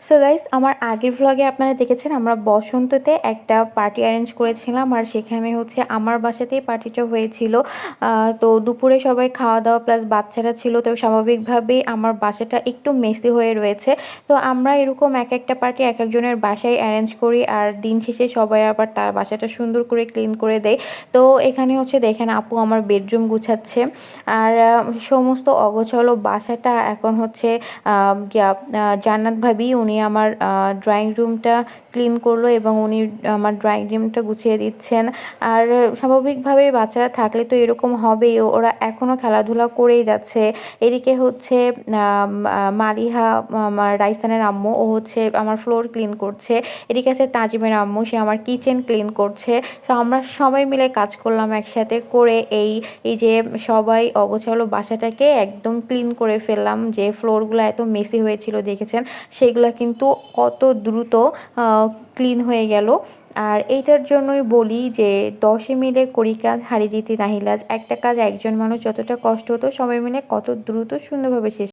So guys আমার আগের ভ্লগে আপনারা দেখেছেন, আমরা বসন্ততে একটা পার্টি অ্যারেঞ্জ করেছিলাম আর সেখানে হচ্ছে আমার বাসাতেই পার্টিটা হয়েছিল। তো দুপুরে সবাই খাওয়া দাওয়া প্লাস বাচ্চারা ছিল, তো স্বাভাবিকভাবেই আমার বাসাটা একটু মেসি হয়ে রয়েছে। তো আমরা এরকম এক একটা পার্টি এক একজনের বাসায় অ্যারেঞ্জ করি আর দিন শেষে সবাই আবার তার বাসাটা সুন্দর করে ক্লিন করে দেয়। তো এখানে হচ্ছে দেখেন, আপু আমার বেডরুম গুছাচ্ছে আর সমস্ত অগোছালো বাসাটা এখন হচ্ছে জান্নাত ভাবি উনি আমার ড্রয়িং রুমটা ক্লিন করল এবং উনি আমার ড্রয়িং রুমটা গুছিয়ে দিচ্ছেন। আর স্বাভাবিকভাবে বাচ্চারা থাকলে তো এরকম হবেই, ওরা এখনও খেলাধুলা করেই যাচ্ছে। এদিকে হচ্ছে মালিহা আমার রাইসানের আম্মু, ও হচ্ছে আমার ফ্লোর ক্লিন করছে। এদিকে আছে তাজিমের আম্মু, সে আমার কিচেন ক্লিন করছে। তো আমরা সবাই মিলে কাজ করলাম একসাথে করে এই এই যে সবাই অগোছালো বাসাটাকে একদম ক্লিন করে ফেললাম। যে ফ্লোরগুলো এত মেসি হয়েছিল, দেখেছেন? সেগুলো কিন্তু কত দ্রুত ক্লিন হয়ে গেল। আর এইটার জন্যই বলি যে, দশে মিলে করি কাজ হারি জিতি নাহিলাজ একটা কাজ একজন মানুষ যতটা কষ্ট হতো, সবাই মিলে কত দ্রুত সুন্দরভাবে শেষ